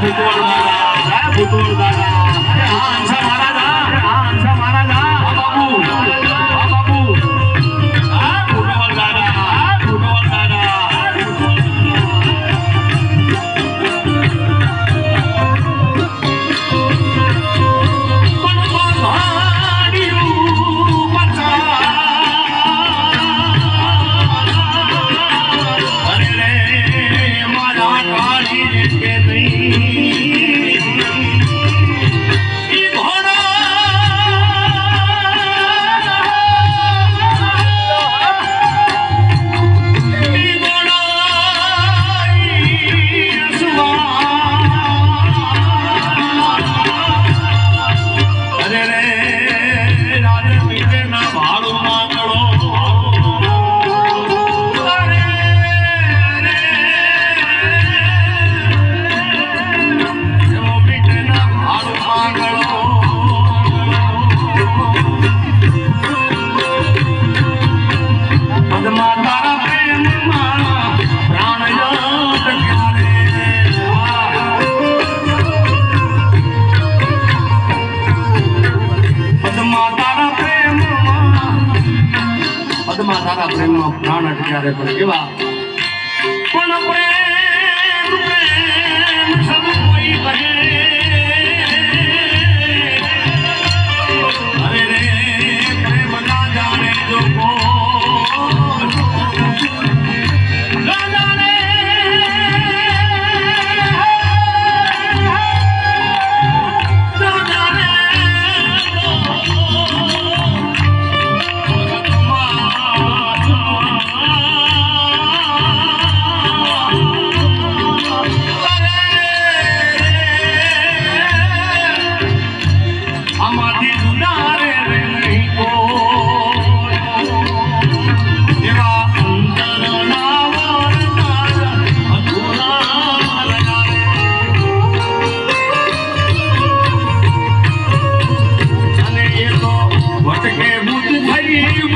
不多了大哥来不多了大哥 માં તારા પ્રેમમાં પ્રાણ અટક્યારે પણ કેવા? પણ પ્રેમ પ્રેમ सकते मुझ भरी